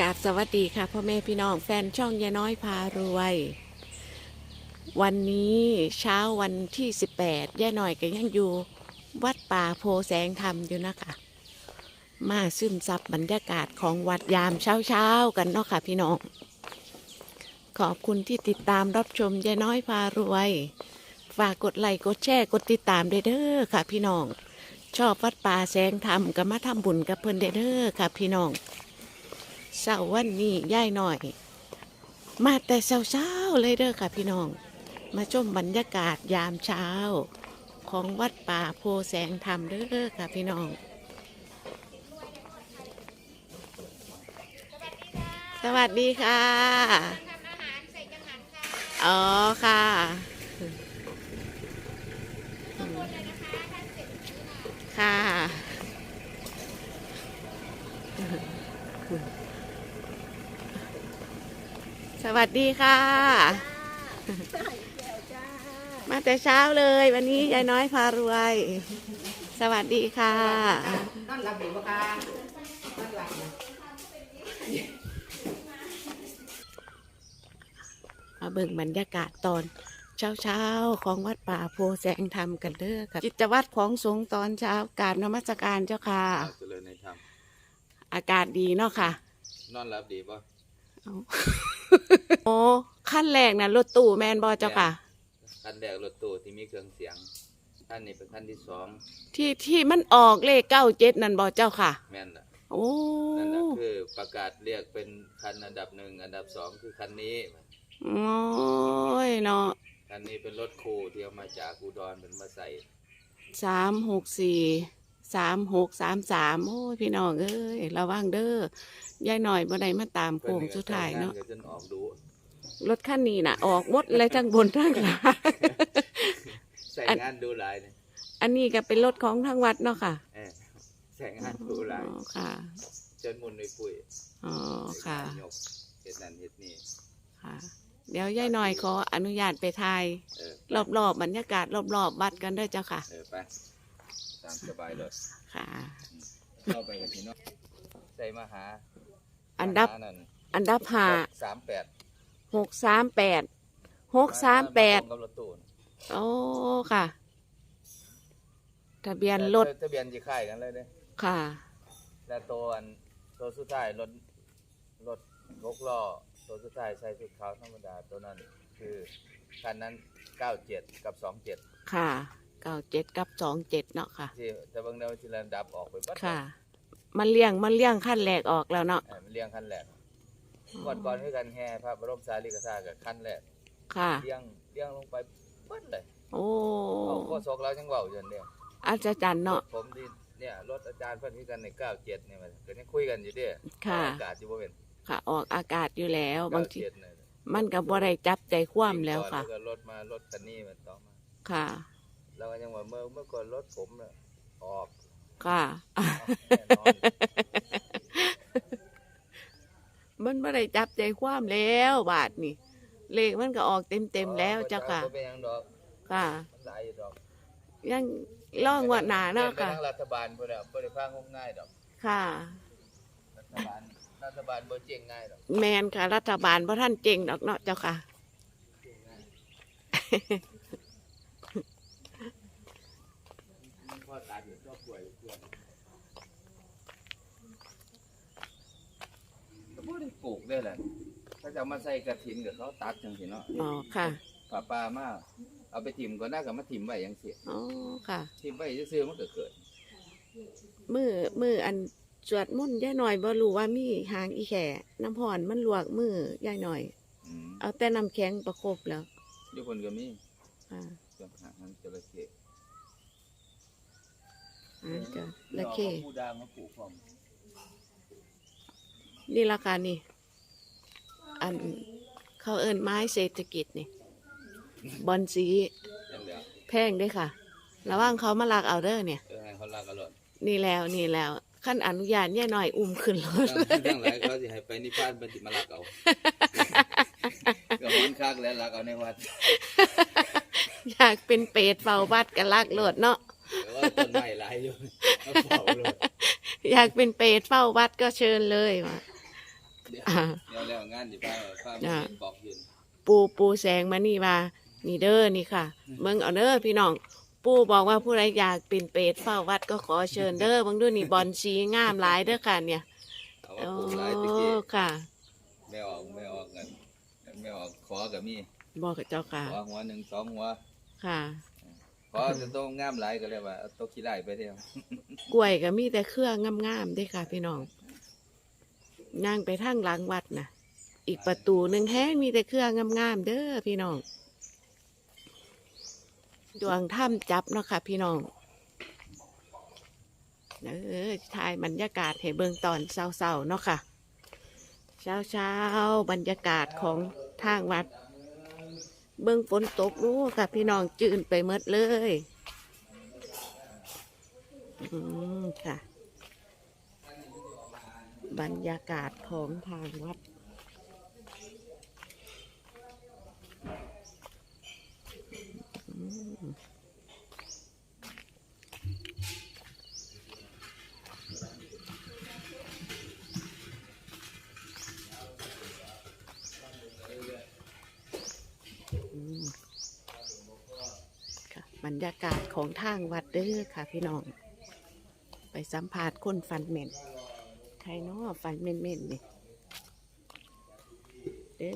กาบสวัสดีค่ะพ่อแม่พี่น้องแฟนช่องยายน้อยพารวย วันนี้เช้าวันที่ 18ย่าหน่อยก็ยังอยู่วัดป่าโพแสงธรรมอยู่นะคะ มาซึมซับบรรยากาศของวัดยามเช้าๆกันเนาะค่ะพี่น้อง ขอบคุณที่ติดตามรับชมยายน้อยพารวย ฝากกดไลค์กดแชร์กดติดตามเด้อค่ะพี่น้อง ชอบวัดป่าแสงธรรมก็มาทำบุญกับเพิ่นเด้อค่ะพี่น้อง เช้าวันนี้ย่ายหน่อย มาแต่เช้าๆเลยเด้อค่ะพี่น้อง มาชมบรรยากาศยามเช้า ของวัดป่าโพแสงธรรมเด้อค่ะพี่น้อง สวัสดีค่ะทำอาหารใส่จังหันค่ะอ๋อค่ะข้างบนเลยนะคะท่านเสร็จซื้อมา ค่ะ ส วัสดีค่ะ มาแต่เช้าเลยวันนี้ยายน้อยพารวย สวัสดีค่ะนอนหลับดีปะคะนอนหลับนะมาเบิ่งบรรยากาศตอนเช้าเช้าๆของวัดป่าโพแสงธรรมกันเด้อค่ะกิจวัตรของสงฆ์ตอนเช้ากรารนมัสการเจ้าค่ะเจริญในธรรมอากาศดีเนาะค่ะ นอนหลับดีป่ะ โอ้ขั้นแรกนะรถตู้แมนบอเจ้าค่ะ คันแรกรถตู้ที่มีเครื่องเสียงคันนี้เป็นคันที่สองที่ที่มันออกเลขเก้าเจ็ดนั่นบอเจ้าค่ะ แม่นล่ะโอ้นั่นน่ะคือประกาศเรียกเป็นคันอันดับหนึ่งอันดับสองคือคันนี้โอ้ยเนาะคันนี้เป็นรถครูที่เอามาจากอุดรเป็นมาใส่สามหกสี่ สามหกสามสามโอ้ยพี่น้องเอ้ยระวังเด้อยายหน่อยบ่ได้มาตามโค้งสุดท้ายเนาะก็จนออกดูรถคันนี้น่ะ ออกหมดเลยทั้งบนทั้งล่างใส่อันงานดูหลายเนี่ยอันนี้ก็เป็นรถของทางวัดเนาะค่ะเออใส่งานดูหลายอ๋อค่ะจนมุนในปุยอ๋อค่ะยกเฮ็ดนั่นเฮ็ดนี่ค่ะ เดี๋ยวยายหน่อยขออนุญาตไปถ่ายเออรอบๆบรรยากาศรอบๆวัดกันเด้อเจ้าค่ะเออไป ตามสบายเลยค่ะ เข้าไปกับพี่น้องใส่มาหาอันดับมาหานั่นอันดับห้าสามแปดหกสามแปดหกสามแปดกับรถตู้โอ้ค่ะ ทะเบียนรถทะเบียนจีค่ายกันเลยเด้ค่ะ แล้วตัวอันตัวสุดท้ายรถรถหกล้อตัวสุดท้ายใส่ชุดขาวธรรมดาตัวนั้นคือคันนั้นเก้าเจ็ดกับสองเจ็ดค่ะ เก้าเจ็ดกับสองเจ็ดเนาะค่ะที่แต่บางเดียวที่ระดับออกไปบัดค่ะ มันเลี่ยงมันเลี่ยงขั้นแรกออกแล้วเนาะเออมันเลี้ยงขั้นแรกก่อนก่อนคือกันแห่พระบรมสารีริกธาตุกับขั้นแรกค่ะ เลี้ยงเลี้ยงลงไปเบิ้ลเลยโอ้เอาก็ซกแล้วยังเบาอยู่เนี่ยอาจารย์เนาะผมที่เนี่ยรถอาจารย์เพิ่นคือกันในเก้าเจ็ดเนี่ยมันก็ยังคุยกันอยู่เด้อค่ะ อากาศอยู่บ่เป็นค่ะ ออกอากาศอยู่แล้วบางทีเก้เจ็ดเนี่ยมันกับบ่ได้จับใจคว่ำแล้วค่ะก็รถมารถคันนี้มันต่อมา ค่ะ แล้วก็ยังว่าเมื่อเมื่อก่อนรถผมน่ะออกค่ะเอาแน่นอนมันบ่ได้จับใจคว่ำแล้วบาทนี่ เลขมันก็ออกเต็มเต็มๆแล้วเจ้าค่ะ บ่เป็นหยังดอกค่ะ มันหลายอยู่ดอกยังล่องว่าหนาเนาะเป็นค่ะทางรัฐบาลบ่ได้บ่ได้ฟังง่ายดอก ค่ะ รัฐบาล รัฐบาลบ่เจ๊งง่ายดอกแมนค่ะ รัฐบาลเพราะท่านเจงดอกเนาะเจ้าค่ะพ่อตายอยู่ก็ป่วยป่วยก็บ่ได้ ปลูกได้แหละถ้าจะเอามาใส่กระถินกับเขาตัดจังซี่เนาะอ๋อค่ะป่าป่ามาเอาไปถิ่มก่อนหน้าก็มาถิ่มไว้จังซี่อ๋อค่ะถิ่มไว้ซื่อๆมันก็เกิดมือมืออันสวดมุ่นต์ย่ายหน่อยบ่รู้ว่ามีหางอีแข่น้ำพรมันลวกมือย่ายหน่อยอืมเอาแต่น้ำแข็งประคบแล้วอยู่คนก็มีอ่าจังหามันจระเข้อ่าจ้ะละเคอาผู้ดางมาปลูกพร้อม นี่ราคานี่ อันเขาเอินไม้เศรษฐกิจนี่ บอนสีจังแล้วแพงเด้วยค่ะ ระว่างเขามาลักเอาเด้อเนี่ย เออให้เขาลากกันรถนี่แล้วนี่แล้วขั้นอนุญาตย่ายหน่อยอุ้มขึ้นรถจังไรเขาสิให้ไปนิพพานเป็นสิมาลักเอาก็มันคักแล้วลักเอาในวัดอยากเป็นเปรตเฝ้าวัดกันลักโลดเนาะแต่ว่าต้นไม้หลายอยู่เอาเผาเลยอยากเป็นเปรตเฝ้าวัดก็เชิญเลยว่ะ เดี๋ยวอ่าเดี๋ยวแล้วงานที่พาพาไปจ้ะเรียนบอกยืนปูปูแสงมานี่ว่านี่เด้อนี่ค่ะเมืองเอาเด้อพี่น้อง ปูบอกว่าผู้ใดอยากเป็นเปรตเฝ้าวัดก็ขอเชิญเด้อเบางดูนี่บอลสีงามหลายเด้อค่ะ เนี่ยเอาโอ้ว่าปลูกหลายตะกี้ค่ะแม่ออกแม่ออกกันแม่ออกขอกับมีบอกกับเจ้าค่ะขอหัวหนึ่งสองหัวค่ะขอจะต้องงามหลายก็เลยว่าเอาโต๊ะขี้ไล่ไปเดียวกล้วยก็มีแต่เครื่องงามๆเด้อค่ะ พี่น้อง นั่งไปทางหลังวัดนะอีกประตูหนึ่งแห้งมีแต่เครื่องงามๆเด้อพี่น้อง ดวงถ้ำจับเนาะค่ะ พี่น้องเออถ่ายบรรยากาศให้เบิ่งตอนเศร้าๆเนาะค่ะ เช้าๆบรรยากาศของทางวัด เบิ่งฝนตกรู้ค่ะ พี่น้องจืนไปเมดเลย อืมค่ะ บรรยากาศของทางวัด ค่ะบรรยากาศของทางวัดเด้อค่ะพี่น้อง ไปสัมผัสคนฟันเหม็น รเนาะฟันเมนเม่นๆนี่เด้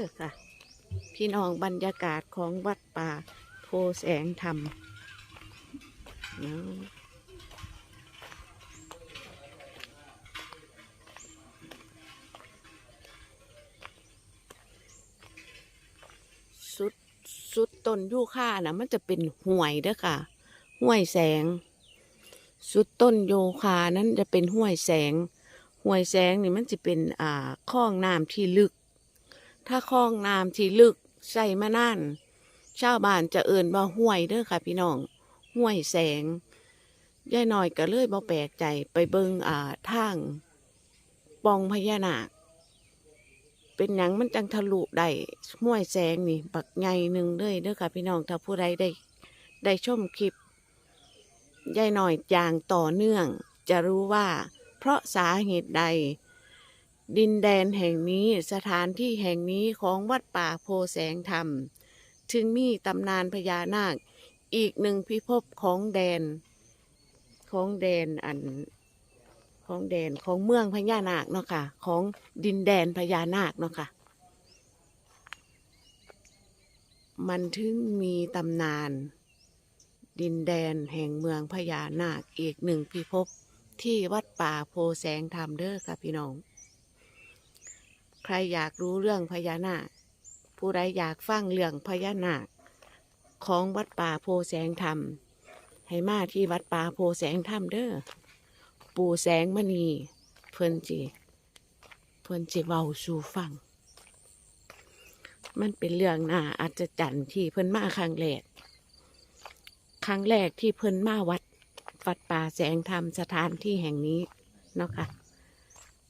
อค่ะ พี่น้องบรรยากาศของวัดป่าโพแสงธรรมเนาะสุดสุดต้นยูค่านะมันจะเป็นห่วยเด้อค่ะ ห้วยแสง สุดต้นโยคานั้นจะเป็นห้วยแสง ห้วยแสงนี่มันจะเป็นอ่าคลองน้ำที่ลึก ถ้าคลองน้ำที่ลึกใส่มานั่นชาวบ้านจะเอิ่นว่าห้วยเด้อค่ะพี่น้องห้วยแสงยายน้อยก็เลยบ่แปลกใจไปเบิงอ่าทางปองพญานาค เป็นหยังมันจังทะลุได้ห้วยแสงนี่บักใหญ่หนึ่งเลยเด้อค่ะพี่น้องถ้าผู้ใดได้ได้ชมคลิปยายหน่อยอย่างต่อเนื่อง จะรู้ว่า เพราะสาเหตุใด ดินแดนแห่งนี้สถานที่แห่งนี้ของวัดป่าโพแสงธรรม ถึงมีตำนานพญานาคอีกหนึ่งพิภพของแดน ของแดนอันของแดนของเมืองพญานาคเนาะค่ะ ของดินแดนพญานาคเนาะค่ะ มันถึงมีตำนาน ดินแดนแห่งเมืองพญานาคอีกหนึ่งพิภพ ที่วัดป่าโพแสงธรรมเด้อค่ะพี่น้อง ใครอยากรู้เรื่องพญานาค ผู้ใดอยากฟังเรื่องพญานาค ของวัดป่าโพแสงธรรม ให้มาที่วัดป่าโพแสงธรรมเด้อ ปู่แสงมณี เพิ่นจีเพิ่นจีเว้าสู่ฟัง มันเป็นเรื่องน่าอัศจรรย์ที่เพิ่นมาครั้งแรก ครั้งแรกที่เพิ่นมาวัด วัดป่าแสงธรรมสถานที่แห่งนี้เนาะค่ะ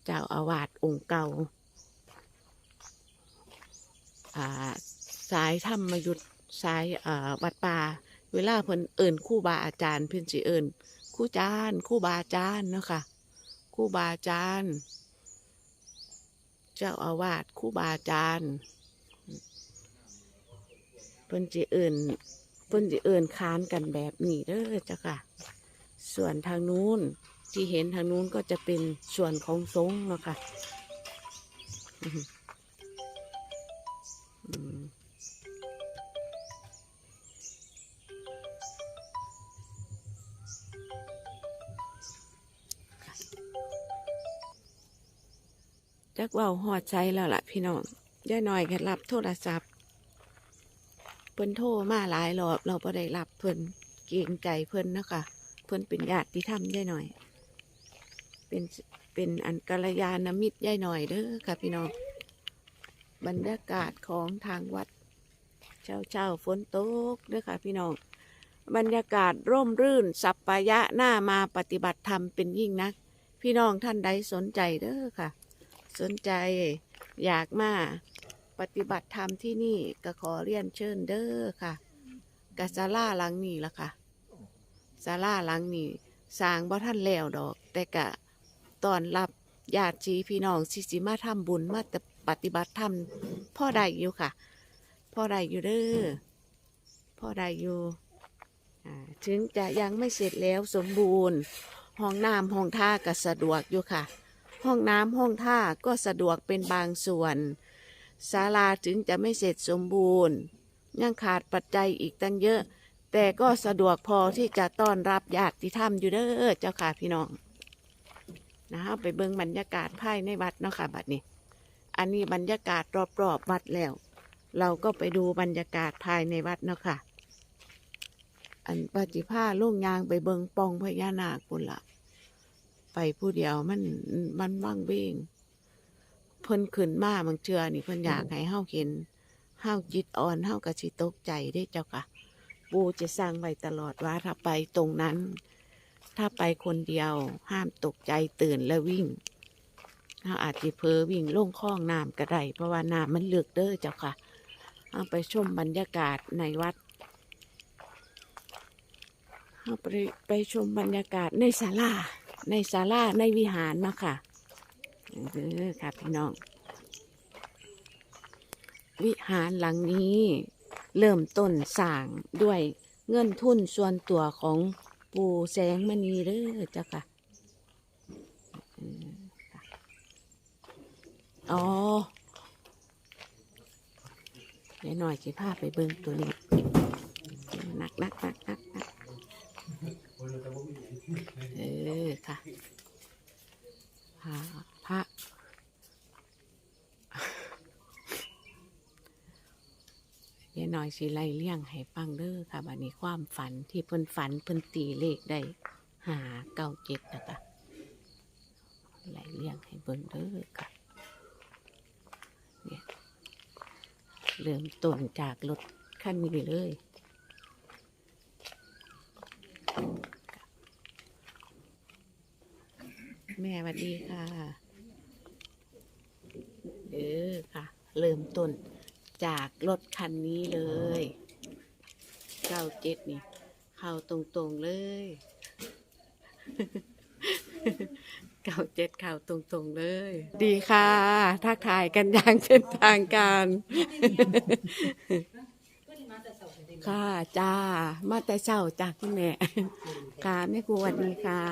เจ้าอาวาสองค์เก่าสายธรรมยุทธสายวัดป่าเวลาเพิ่นเอิญคู่บาอาจารย์เพิ่นสิเอิญคู่จานคู่บาอาจารย์เนาะค่ะคู่บาอาจารย์เจ้าอาวาสคู่บาอาจารย์เพิ่นสิเอิญเพิ่นสิเอิญค้านกันแบบนี้เด้อเจ้าค่ะ ส่วนทางนู้นที่เห็นทางนู้นก็จะเป็นส่วนของสงฆ์เนาะค่ะจักเว่าหอดใจแล้วล่ะพี่น้องย่าหน่อยก็รับโทรศัพท์เพิ่นโทรมาหลายรอบเราไ่ได้รับเพิ่นเกรงใจเพิ่นนะคะ พิ่นเป็นญาติธรรมย่าหน่อย เป็นเป็นอันกัลยาณมิตรย่าหน่อยเด้อค่ะพี่น้องบรรยากาศของทางวัด เช้าเช้าฝนตกเด้อค่ะพี่น้องบรรยากาศร่มรื่น สัปปายะหน้ามาปฏิบัติธรรมเป็นยิ่งนักพี่น้องท่านใดสนใจเด้อค่ะ สนใจอยากมาปฏิบัติธรรมที่นี่ก็ขอเรียนเชิญเด้อค่ะกศาล่าหลังนี้ละค่ะ ศาลาหลังนี้สร้างบ่ท่านแล้วดอก แต่กะตอนรับญาติจีพี่น้องสิสิมาทำบุญมาแต่ปฏิบัติธรรมพ่อได้อยู่ค่ะ พ่อได้อยู่เด้อพ่อได้อยู่ถึงจะยังไม่เสร็จแล้วสมบูรณ์ ห้องน้ำห้องท่าก็สะดวกอยู่ค่ะ ห้องน้ำห้องท่าก็สะดวกเป็นบางส่วนศาลาถึงจะไม่เสร็จสมบูรณ์ ยังขาดปัจจัยอีกตั้งเยอะ แต่ก็สะดวกพอที่จะต้อนรับญาติธรรมอยู่เด้อเจ้าค่ะพี่น้องนะคะไปเบิ่งบรรยากาศภายในวัดเนาะค่ะบัดนี้ อันนี้บรรยากาศรอบๆวัดแล้ว เราก็ไปดูบรรยากาศภายในวัดเนาะค่ะ อันปฏิภาล่งยางไปเบิงปองพญานาคปุ่นละไปผู้เดียวมันมันว่างเวงเพิ่นขึ้นมาบางเชือนี่เพิ่นอยากให้เฮาเห็นเฮาจิตอ่อนเฮากระสิตกใจได้เจ้าค่ะ ปูจะสร้างไว้ตลอดว่าถ้าไปตรงนั้น ถ้าไปคนเดียวห้ามตกใจตื่นแล้ววิ่งเราอาจจะเพอวิ่งล่งคลองน้ำก็ได้เพราะว่าน้ำมันเลือกเด้อเจ้าค่ะเอาไปชมบรรยากาศในวัดเอาไปไปชมบรรยากาศในศาลาในศาลาในวิหารมาค่ะเออค่ะพี่น้อง วิหารหลังนี้ เริ่มต้นสร้างด้วยเงินทุนส่วนตัวของปู่แสงมณีเด้อเจ้าค่ะค่ะ อ๋อเดี๋ยวหน่อยสิพาไปเบิ่งตัวนี้หนักนักนักนักนักเออค่ะพระพระ ยายน้อยสิไล่เลี่ยงให้ฟังเด้อค่ะบัดนี้ความฝันที่เพิ่นฝันเพิ่นตีเลขได้หาเก้าเจ็ดนะคะไล่เลี่ยงให้เบิ่งเด้อค่ะเนี่ยเริ่มต้นจากรถคันนี้เลยแม่สวัสดีค่ะ เออค่ะ เริ่มต้น จากรถคันนี้เลยเก้าเจ็ดนี่ เข้าตรงๆเลยเก้าเจ็ดเข้าตรงๆเลย ดีค่ะ ทักทายกันอย่างเป็นทางการ ค่ะจ้า มาแต่เช้าจากคุณแม่ ค่ะแม่ครูสวัสดีค่ะ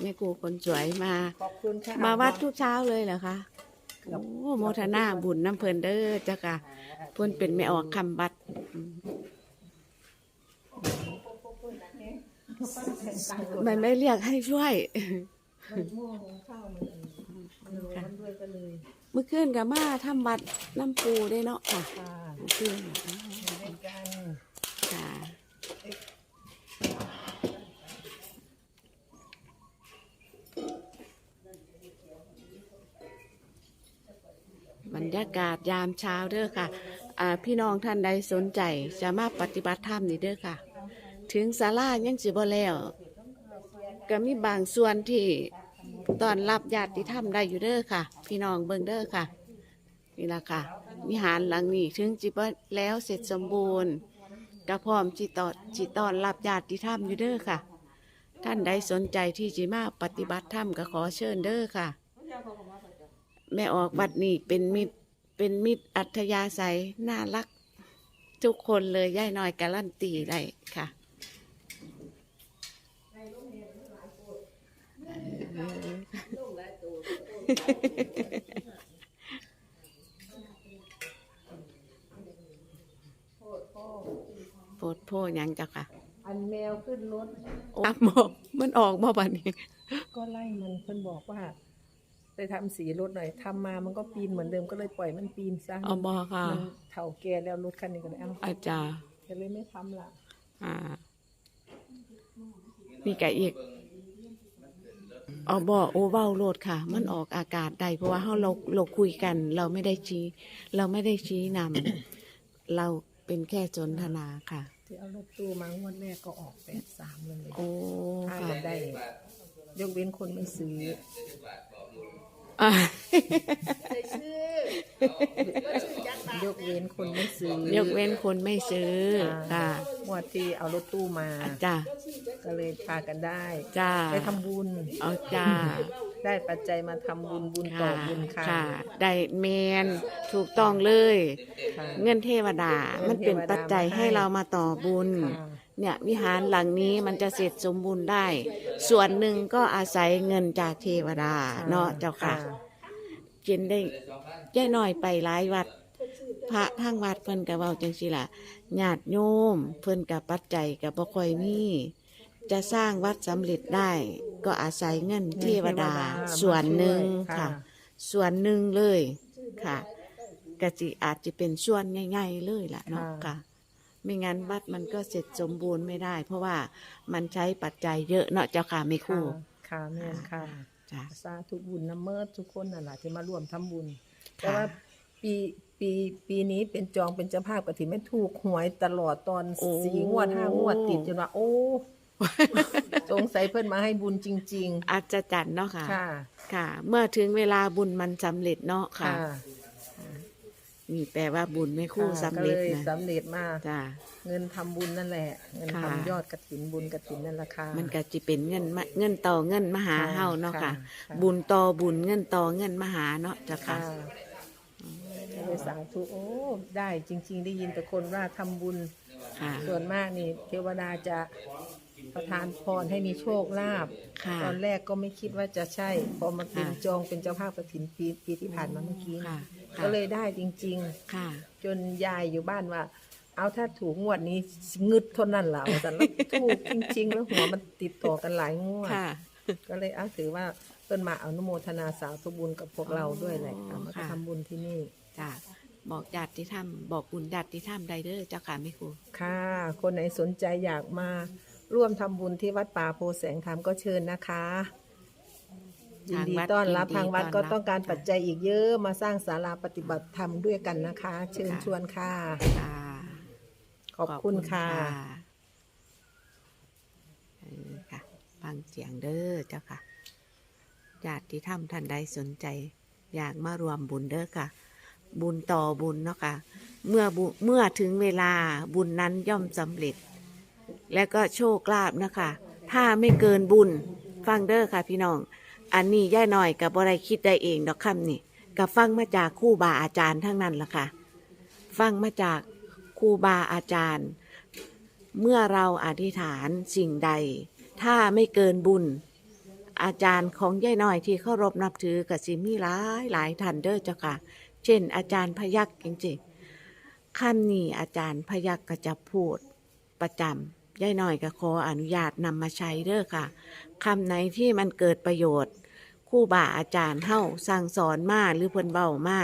แม่ครูคนสวยมาขอบคุณค่ะมาวัดทุกเช้าเลยเหรอคะ โอ้โมทนาบุญน้ำเพลินเด้อเจ้าค่ะเพื่อนเป็นไม่ออกคำบัดอืมมันไม่เรียกให้ช่วยหม้อหุงข้าวมันมันร้อนด้วยก็เลยเมื่อคืนกับมาทำบัดน้ำปูได้เนาะค่ะค่ะเมื่อคืน อยู่ด้วยกัน ค่ะ บรร ยากาศยามเช้าเด้อค่ะอ่าพี่น้องท่านใดสนใจจะมาปฏิบัติธรรมนี่เด้อค่ะ ถึงศาลายังสิบ่แล้วก็มีบางส่วนที่ตอนรับญาติธรรมได้อยู่เด้อค่ะ พี่น้องเบิ่งเด้อค่ะ นี่ละค่ะ วิหารหลังนี้ถึงจิบแล้วเสร็จสมบูรณ์ก็พร้อมจิตอจิตตอนรับญาติธรรมอยู่เด้อค่ะ ท่านใดสนใจที่จะมาปฏิบัติธรรมก็ขอเชิญเด้อค่ะ แม่ออกบัดนี้เป็นมิตร เป็นมิตรอัธยาศัยน่ารัก ทุกคนเลยย่ายน้อยการันตีได้ค่ะโพดโพหยังจ้ะค่ะ อันแมวขึ้นรถโอ้หมอกมันออกมาบัดนี้ ก็ไล่มันเพิ่นบอกว่า ไปทำสีรถหน่อยทำมามันก็ปีนเหมือนเดิมก็เลยปล่อยมันปีนซะเอาบอค่ะ มันเถ่าแก่แล้วรถคันนี้ก็เลยเอาอาจารย์ ก็เลยไม่ทำละอ่า นี่กะอีกเอาบอโอเว้าโลดค่ะ มันออกอากาศได้เพราะว่าเราเราเราคุยกัน เราไม่ได้ชี้ เราไม่ได้ชี้นำ เราเป็นแค่สนทนาค่ะ ที่เอารถตู้มางวดแรกก็ออกแปดสามเลยโอ้ ถ้าค่ะจะได้ ยกเว้นคนไม่ซื้ออ่า ใส่ชื่อยกเว้นคนไม่ซื้อยกเว้นคนไม่ซื้อค่ะงวดที่เอารถตู้มาจ้าก็เลยพากันได้จ้าไปทำบุญเอาจ้าได้ปัจจัยมาทำบุญบุญต่อค่ะบุญค่ะค่ะ ได้เมนถูกต้องเลย ค่ะ เงินเทวดาเงินเทวดามันเป็นปัจจัยให้มาให้เรามาต่อบุญ ค่ะ เนี่ยวิหารหลังนี้มันจะเสร็จสมบูรณ์ได้ ส่วนหนึ่งก็อาศัยเงินจากเทวดาเนาะเจ้าค่ะจินได้ย่ายน้อยไปหลายวัด พระทางวัดเพิ่นกับเว้าจังสิล่ะญาติโยมเพิ่นกับปัจจัยกับบ่ค่อยมีจะสร้างวัดสำเร็จได้ก็อาศัยเงินเทวดาส่วนหนึ่งค่ะ ส่วนหนึ่งเลยค่ะกะจิอาจจะเป็นส่วนง่ายๆเลยล่ะเนาะค่ะ ไม่งั้นวัดมันก็เสร็จสมบูรณ์ไม่ได้ เพราะว่ามันใช้ปัจจัยเยอะเนาะเจ้าค่ะไม่คค่ะรู่ค่ะแม่นค่ะจ้ะสาธุบุญน้ำเมิดทุกคนนั่นแหละที่มาร่วมทำบุญค่ะแต่ว่าปีปีปีนี้เป็นจองเป็นเจ้าภาพกะถิไม่ถูกหวยตลอดตอนสี่งวดห้างวดติดจนว่าโอ้สงสัยเพิ่นมาให้บุญจริงอาจจะจัดเนาะค่ะๆค่ะ ค่ะ เมื่อถึงเวลาบุญมันสำเร็จเนาะค่ะค่ะ นี่แปลว่าบุญไม่ครู่ค่ะสำเร็จก็เลยนะสำเร็จมากจ้ะเงินทำบุญนั่นแหละ เงินค่ะทำยอดกระถินบุญกระถินนั่นแหละค่ะมันก็จะเป็นเงินมาเงินต่อเงินมหาเฮาเนาะค่ะค่ะ บุญต่อบุญเงินต่อเงินมหาเนาะเจ้าค่ะค่ะก็เลยสาธุโอ้ได้จริง ๆ ได้ยินแต่คนว่าทำบุญค่ะส่วนมากนี่ เทวดาจะประทานพรให้มีโชคลาภค่ะตอนแรกก็ไม่คิดว่าจะใช่ พอมาเป็นค่ะจองเป็นเจ้าภาพกระถินปีปีที่ผ่านมาเมื่อกี้ ค่ะค่ะ ก็เลยได้จริง ค่ะ ๆ จนยายอยู่บ้านว่า เอาถ้าถูกงวดนี้งึดเท่านั้นแหละแต่แล้วถูกจริง ๆ แล้วหัวมันติดต่อกันหลายงวด ค่ะ ก็เลยเอาถือว่าเพิ่นมาอนุโมทนาสาธุบุญกับพวกเราด้วยแหละอ๋อเอามาค่ะ ทำบุญที่นี่ จ้ะบอกญาติที่ทำบอกบุญญาติที่ทำได้เด้อเจ้าค่ะไม่ครูค่ะ คนไหนสนใจอยากมาร่วมทำบุญที่วัดป่าโพแสงธรรมก็เชิญนะคะ ยินดีทางวัดต้อนรับยินดีทางวัดต้อนรับก็ต้องการค่ะปัจจัยอีกเยอะมาสร้างศาลาปฏิบัติธรรมด้วยกันนะคะ เชิญค่ะชวนค่ะค่ะ ขอบคุณค่ะเออค่ะฟังเสียงเด้อเจ้าค่ะญาติที่ทำท่านใดสนใจ อยากมารวมบุญเด้อค่ะ บุญต่อบุญเนาะค่ะ เมื่อบุเมื่อถึงเวลาบุญนั้นย่อมสำเร็จ และก็โชคลาภนะคะ ถ้าไม่เกินบุญฟังเด้อค่ะพี่น้อง อันนี้ย่าหน่อยกับอะไรคิดได้เองดอกคำนี่กับฟังมาจากครู่บาอาจารย์ทั้งนั้นล่ะค่ะ ฟังมาจากครูบาอาจารย์ เมื่อเราอธิษฐานสิ่งใด ถ้าไม่เกินบุญ อาจารย์ของย่ายน้อยที่เคารพนับถือกับสิมีหลายหลายท่านเด้อเจ้าค่ะ เช่น อาจารย์พยักจริงๆขั้นนี้อาจารย์พยักก็จะพูดประจำย่ายน้อยก็ขออนุญาตนำมาใช้เด้อค่ะ คำไหนที่มันเกิดประโยชน์คู่บาอาจารย์เฮ้าสั่งสอนมาหรือเพิ่นเบ้ามา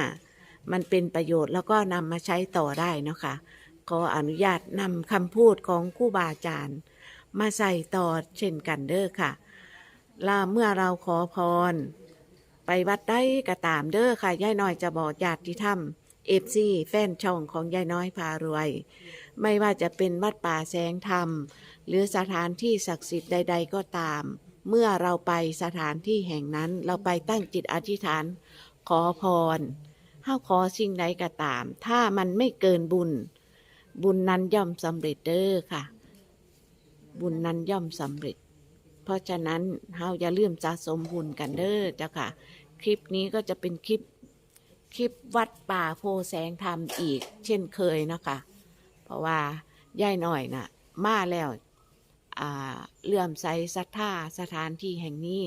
มันเป็นประโยชน์แล้วก็นำมาใช้ต่อได้เนาะค่ะขออนุญาตนำคำพูดของคู่บาอาจารย์ มาใส่ต่อเช่นกันเด้อค่ะลาเมื่อเราขอพร ไปวัดได้ก็ตามเด้อค่ะยายน้อยจะบอกญาติธรรมเอฟซีแฟนช่องของยายน้อยพารวย ไม่ว่าจะเป็นวัดป่าแสงธรรม หรือสถานที่ศักดิ์สิทธิ์ใด ๆ ก็ตาม เมื่อเราไปสถานที่แห่งนั้น เราไปตั้งจิตอธิษฐาน ขอพรเฮาขอสิ่งใดก็ตาม ถ้ามันไม่เกินบุญ บุญนั้นย่อมสำเร็จเด้อค่ะ บุญนั้นย่อมสำเร็จ เพราะฉะนั้นเฮาอย่าลืมสะสมบุญกันเด้อเจ้าค่ะ คลิปนี้ก็จะเป็นคลิปคลิปวัดป่าโพแสงธรรมอีก เช่นเคยเนาะคะเพราะว่าย่ายหน่อยน่ะ มาแล้ว เลื่อมใสศรัทธาสถานที่แห่งนี้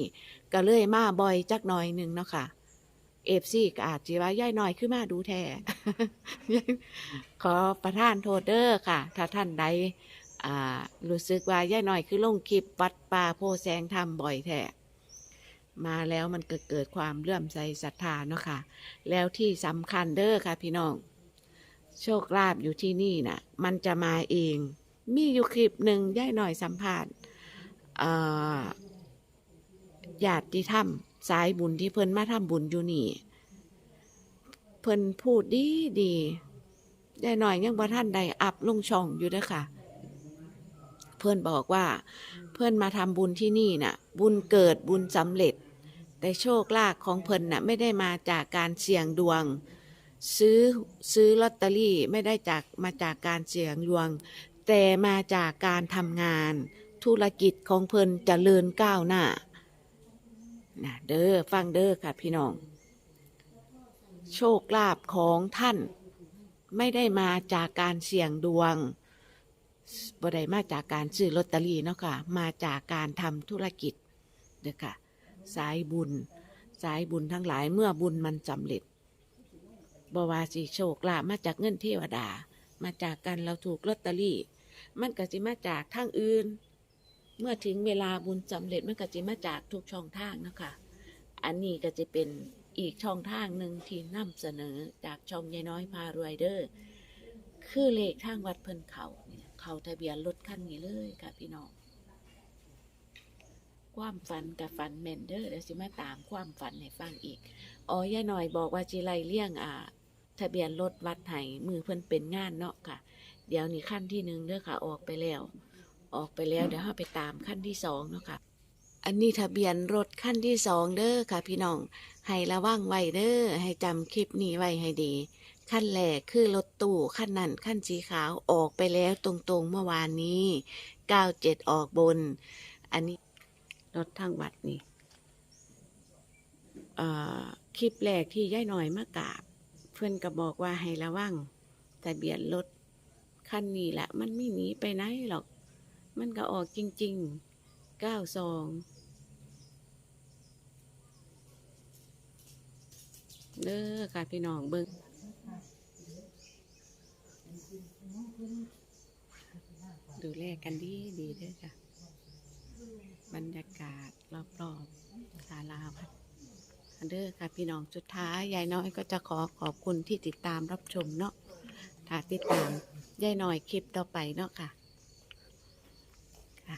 ก็เลยมาบ่อยจักหน่อยหนึ่งเนาะค่ะเอฟซีก็อาจจะว่าย่ายหน่อยขึ้นมาดูแท้ขอประทานโทษเด้อค่ะ ถ้าท่านใดรู้สึกว่าย่ายหน่อยคือลงคลิปวัดป่าโพแสงธรรมบ่อยแท้มาแล้วมันก็เกิดความเลื่อมใสศรัทธาเนาะค่ะ แล้วที่สำคัญเด้อค่ะพี่น้อง โชคลาภอยู่ที่นี่น่ะ มันจะมาเอง มีอยู่คลิปหนึ่งย่ายหน่อยสัมภาษณ์อ่าญาติธรรมสายบุญที่เพิ่นมาทำบุญอยู่นี่ เพิ่นพูดดีดีย่ายหน่อยยังบ่ท่านใดอัพลงช่องอยู่เด้อค่ะ เพื่อนบอกว่าเพื่อนมาทำบุญที่นี่น่ะ บุญเกิดบุญสำเร็จ แต่โชคลาภของเพิ่นน่ะไม่ได้มาจากการเสี่ยงดวงซื้อซื้อลอตเตอรี่ไม่ได้จากมาจากการเสี่ยงดวง แต่มาจากการทำงาน ธุรกิจของเพิ่นเจริญก้าวหน้านะเด้อฟังเด้อค่ะพี่น้อง โชคลาภของท่านไม่ได้มาจากการเสี่ยงดวงบ่ได้มาจากการซื้อลอตเตอรี่เนาะค่ะ มาจากการทำธุรกิจเด้อค่ะ สายบุญ สายบุญทั้งหลายเมื่อบุญมันสำเร็จบว่าสิโชคลาภมาจากเงินเทวดา มาจากการเราถูกลอตเตอรี่ มันก็สิมาจากทางอื่น เมื่อถึงเวลาบุญสำเร็จมันก็จะมาจากทุกช่องทางนะคะอันนี้ก็จะเป็นอีกช่องทางหนึ่งที่นำเสนอจากช่องยายน้อยพารวยเดอร์คือเลขทางวัดเพิ่นเขาเนี่ยเขาทะเบียนรถคันนี้เลยค่ะพี่น้องความฝันกับฝันแมนเดอร์เดี๋ยวสิมาตามความฝันให้ฟังอีก อ๋อย่าหน่อยบอกว่าจิไลเลี่ยงอ่า ทะเบียนรถวัดไห้มือเพิ่นเป็นงานเนาะค่ะ เดี๋ยวนี้ขั้นที่หนึ่งเด้อค่ะ ออกไปแล้ว ออกไปแล้ว เดี๋ยวเราไปตามขั้นที่สองเนาะค่ะ อันนี้ทะเบียนรถขั้นที่สองเด้อค่ะ พี่น้องให้ระวังไว้เด้อให้จำคลิปนี้ไว้ให้ดี ขั้นแรกคือรถตู้ขั้นนั้นขั้นสีขาวออกไปแล้วตรงๆเมื่อวานนี้97ออกบน อันนี้รถทางวัดนี่คลิปแรกที่ย่ายหน่อยมากราบ เพื่อนก็บอกว่าให้ระวังทะเบียนรถ คันนี้แหละมันไม่หนีไปไหนหรอก มันก็ออกจริงๆเก้าสองเด้อค่ะพี่น้องเบิ้งดูแลกันดีดีเด้อค่ะ บรรยากาศรอบๆศาลาวัดเด้อค่ะพี่น้องสุดท้ายยายน้อยก็จะขอขอบคุณที่ติดตามรับชมเนาะถ้าติดตาม ยายน้อยคลิปต่อไปเนาะค่ะค่ะ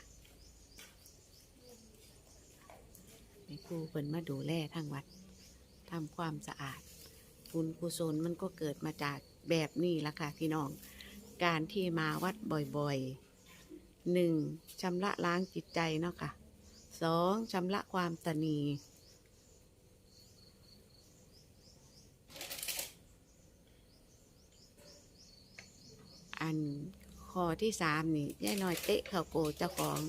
ในครูเพิ่นมาดูแลทางวัดทำความสะอาดบุญกุศลมันก็เกิดมาจากแบบนี้ละค่ะพี่น้อง การที่มาวัดบ่อยๆหนึ่งชำระล้างจิตใจเนาะค่ะสองชำระความตนี อัน ข้อที่สามนี่ยายน้อยเตะเข่าโกเจ้าของ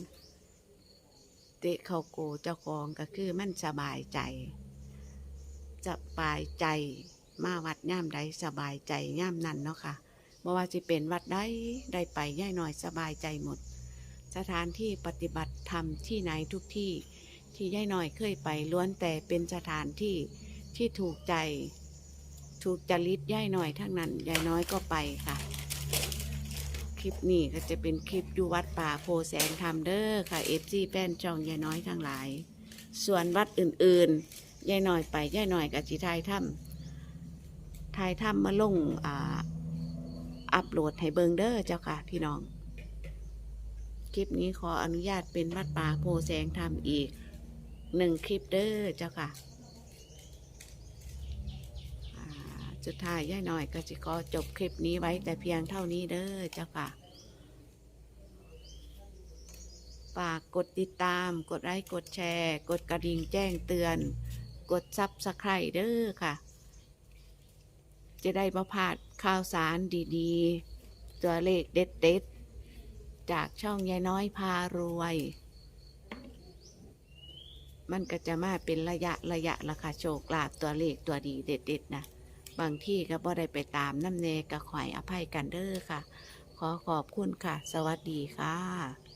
เตะเข่าโกเจ้าของก็คือมันสบายใจสบายใจมาวัดย่ามใดสบายใจย่ามนั้นเนาะค่ะบ่ว่าจะเป็นวัดใดได้ไปย่ายน้อยสบายใจหมด สถานที่ปฏิบัติธรรมที่ไหนทุกที่ที่ย่ายน้อยเคยไปล้วนแต่เป็นสถานที่ที่ถูกใจ ถูกจริตย่ายน้อยทั้งนั้นย่ายน้อยก็ไปค่ะ ลิปนี้ก็จะเป็นคลิปอยู่วัดป่าโพแสงธรรมเด้อค่ะเอฟซีแป้นจองยายน้อยทั้งหลาย ส่วนวัดอื่นๆยายน้อยไปยายน้อยกับจีทายถ้ำทายถ้ำมาลงอ่าอัปโหลดให้เบิงเด้อเจ้าค่ะพี่น้อง คลิปนี้ขออนุญาตเป็นวัดป่าโพแสงธรรมอีกหนึ่งคลิปเด้อเจ้าค่ะอ่า สุดท้ายย่ายหน่อยก็จะขอจบคลิปนี้ไว้แต่เพียงเท่านี้เด้อเจ้าค่ะ ฝากกดติดตาม กดไลค์กดแชร์ กดกระดิ่งแจ้งเตือน กดซับสไครต์เด้อค่ะ จะได้ประพลาดข่าวสารดีๆ ตัวเลขเด็ดๆ จากช่องยายน้อยพารวย มันก็จะมาเป็นระยะระยะราคาโชคลาภตัวเลขตัวดีเด็ดๆนะ บางที่ก็บ่ได้ไปตามน้ำเนกระขอยอภัยกันเด้อค่ะ ขอขอบคุณค่ะ สวัสดีค่ะ